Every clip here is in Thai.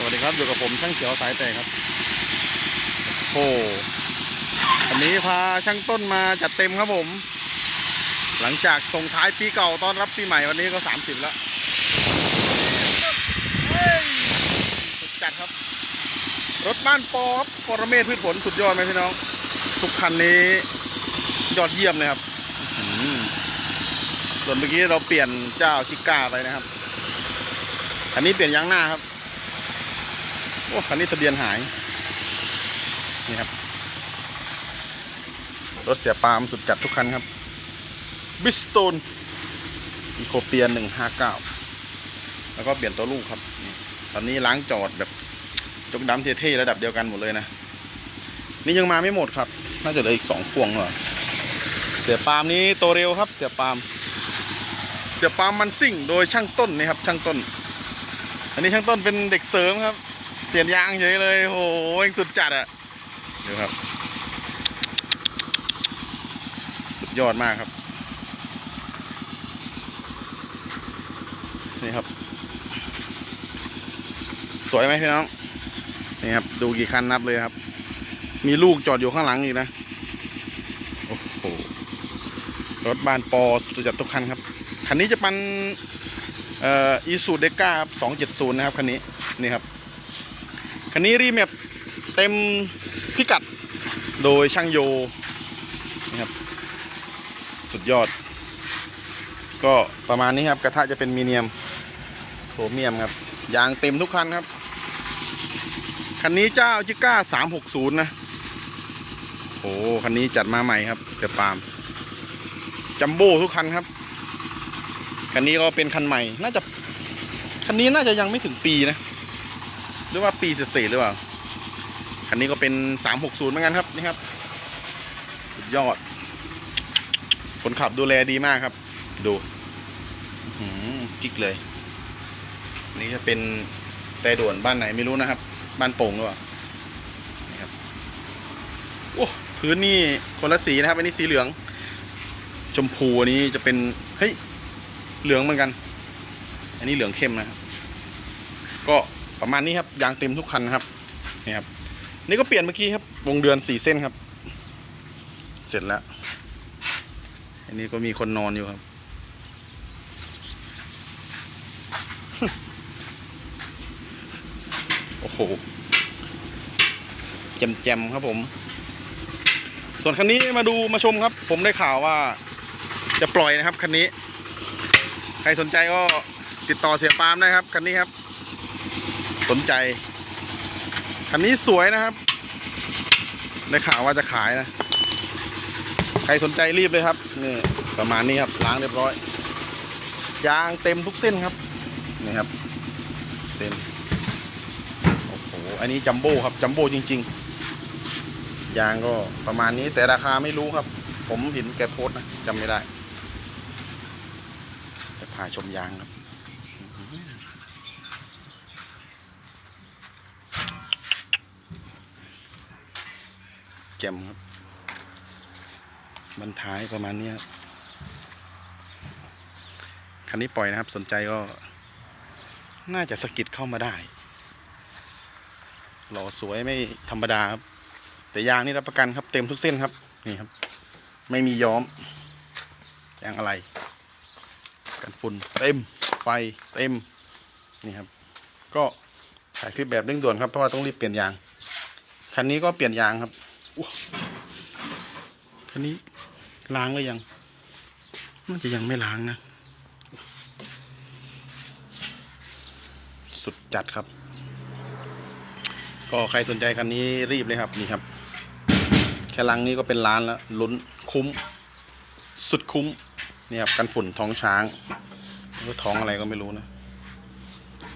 สวัสดีครับอยู่กับผมช่างเขียวสายแตกครับโอ้วันนี้พาช่างต้นมาจัดเต็มครับผม หลังจากส่งท้ายปีเก่าต้อนรับปีใหม่วันนี้ก็30แล้วเฮ้ยสุดจัดครับ รถบ้านปอครับปรเมศพืชผลสุดยอดไหมพี่น้อง ทุกคันนี้ยอดเยี่ยมเลยครับส่วนเมื่อกี้เราเปลี่ยนเจ้าชิก้าไปนะครับ อันนี้เปลี่ยนยางหน้าครับ โอ้คันนี้ทะเบียนหาย นี่ครับ รถเสียปามสุดจัดทุกคันครับ บิสโตนอีโคเปียนหนึ่งห้าเก้าแล้วก็เปลี่ยนตัวลูกครับ ตอนนี้ล้างจอดแบบจกดำเท่ๆระดับเดียวกันหมดเลยนะ นี่ยังมาไม่หมดครับ น่าจะเหลืออีกสองพวงเหรอเสียปามนี้โตเร็วครับ เสียปาม เสียปามมันซิ่ง โดยช่างต้นนี่ครับ ช่างต้น อันนี้ช่างต้นเป็นเด็กเสริมครับ เปลี่ยนยางเฉยเลยโหเองสุดจัดอะดูครับ สุดยอดมากครับ นี่ครับ สวยไหมพี่น้อง นี่ครับ ดูกี่คันนับเลยครับ มีลูกจอดอยู่ข้างหลังอีกนะ โอ้โห รถบ้านปอสุดจัดทุกคันครับ คันนี้จะเป็นเอ่ออีซูเดก้าครับสองเจ็ดศูนย์นะครับ คันนี้ นี่ครับ คันนี้รีแมปเต็มพิกัดโดยช่างโยนี่ครับสุดยอด ก็ประมาณนี้ครับ กระทะจะเป็นมีเนียมโครเมียมครับ ยางเต็มทุกคันครับ คันนี้เจ้าจิก้าสามหกศูนย์นะโอ้คันนี้จัดมาใหม่ครับเกือปามจัมโบ้ทุกคันครับ คันนี้ก็เป็นคันใหม่ น่าจะ คันนี้น่าจะยังไม่ถึงปีนะ หรือว่าปีเศษๆหรือเปล่า คันนี้ก็เป็นสามหกศูนย์เหมือนกันครับนี่ครับ สุดยอด คนขับดูแลดีมากครับ ดูหือกิ๊กเลย นี่จะเป็นแต่ด่วนบ้านไหนไม่รู้นะครับ บ้านโป่งหรือเปล่านี่ครับโอ้พื้นนี่คนละสีนะครับ อันนี้สีเหลือง ชมพูอันนี้จะเป็น เฮ้ย เหลืองเหมือนกัน อันนี้เหลืองเข้มนะครับ ก็ ประมาณนี้ครับยางเต็มทุกคันนะครับนี่ครับนี่ก็เปลี่ยนเมื่อกี้ครับ วงเดือนสี่เส้นครับ เสร็จแล้ว อันนี้ก็มีคนนอนอยู่ครับ โอ้โหแจมๆครับผม ส่วนคันนี้มาดูมาชมครับ ผมได้ข่าวว่าจะปล่อยนะครับคันนี้ ใครสนใจก็ติดต่อเสียปามได้ครับคันนี้ครับ สนใจ คันนี้สวยนะครับ ได้ข่าวว่าจะขายนะ ใครสนใจรีบเลยครับนี่ประมาณนี้ครับล้างเรียบร้อย ยางเต็มทุกเส้นครับนี่ครับ เต็มโอ้โหอันนี้จัมโบ้ครับจัมโบ้จริง ๆ ยางก็ประมาณนี้แต่ราคาไม่รู้ครับ ผมเห็นแกโพสต์นะจำไม่ได้จะพาชมยางครับ แจ่มครับบรรท้ายประมาณนี้ครับคันนี้ปล่อยนะครับ สนใจก็ น่าจะสกิดเข้ามาได้ หล่อสวยไม่ธรรมดาครับ แต่ยางนี่รับประกันครับ เต็มทุกเส้นครับ นี่ครับ ไม่มีย้อมยางอะไร กันฝุ่นเต็ม ไฟเต็ม นี่ครับ ก็ถ่ายคลิปแบบเร่งด่วนครับ เพราะว่าต้องรีบเปลี่ยนยาง คันนี้ก็เปลี่ยนยางครับ คันนี้ล้างหรือยังน่าจะยังไม่ล้างนะ สุดจัดครับ ก็ใครสนใจคันนี้รีบเลยครับ นี่ครับ แค่ลังนี้ก็เป็นล้านแล้วลุ้นคุ้ม สุดคุ้ม นี่ครับ กันฝุ่นท้องช้างหรือท้องอะไรก็ไม่รู้นะ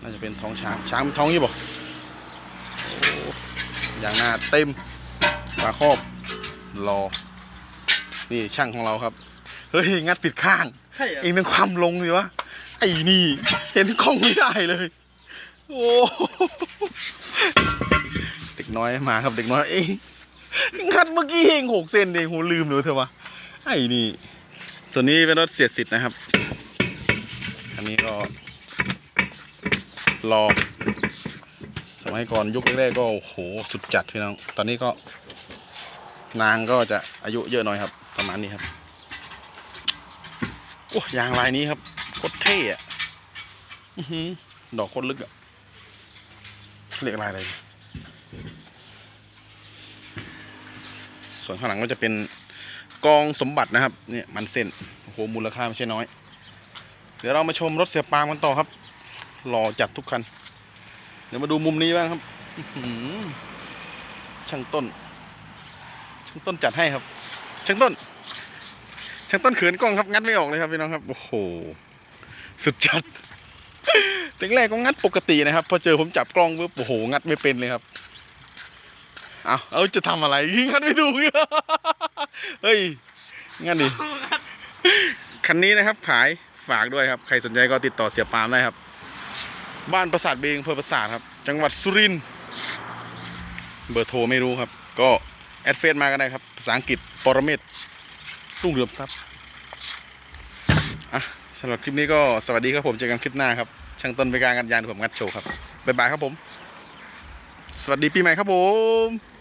น่าจะเป็นท้องช้าง ช้างมันท้องยี่บ่อ้อย่างหน้าเต็ม ปลาครอบรอ นี่ช่างของเราครับ เฮ้ย งัดผิดข้าง ใช่เหรอเองเป็นความลงสิวะ ไอ้นี่ เห็นกล้องไม่ได้เลย โอ้โหเด็กน้อยมาครับเด็กน้อยเองงัดเมื่อกี้เองหกเซนเองโหลืมเลยเถอะวะไอ้นี่ ส่วนนี้เป็นรถเสียดสิทธิ์นะครับ อันนี้ก็รอสมัยก่อนยุคแรกๆก็โอ้โหสุดจัดพี่น้อง ตอนนี้ก็ นางก็จะอายุเยอะหน่อยครับ ประมาณนี้ครับโอ้ยางลายนี้ครับโคตรเท่อะดอกโคตรลึกอะเรียกลายอะไรส่วนข้างหลังก็จะเป็นกองสมบัตินะครับเนี่ยมันเส้นโอ้โหมูลค่าไม่ใช่น้อย เดี๋ยวเรามาชมรถเสียปามกันต่อครับหล่อจัดทุกคัน เดี๋ยวมาดูมุมนี้บ้างครับหือช่างต้น ต้นจัดให้ครับช่างต้นช่างต้นเขินกล้องครับงัดไม่ออกเลยครับพี่น้องครับโอ้โหสุดจัดแรกก็งัดปกตินะครับ พอเจอผมจับกล้องปุ๊บโอ้โหงัดไม่เป็นเลยครับเอาเอาจะทำอะไรงัดไม่ถูกเฮ้ยงัดดิคันนี้นะครับ ขายฝากด้วยครับ ใครสนใจก็ติดต่อเสียปามได้ครับ บ้านปราสาทเบงอำเภอปราสาทครับ จังหวัดสุรินทร์เบอร์โทรไม่รู้ครับ ก็ แอดเฟซมากันได้ครับ ภาษาอังกฤษปรเมศรุ่งเรืองทรัพย์อะสำหรับคลิปนี้ก็สวัสดีครับผมเจอกันคลิปหน้าครับ ช่างต้นไปการกันยานผมงัดโชว์ครับ บ๊ายบายครับผม สวัสดีปีใหม่ครับผม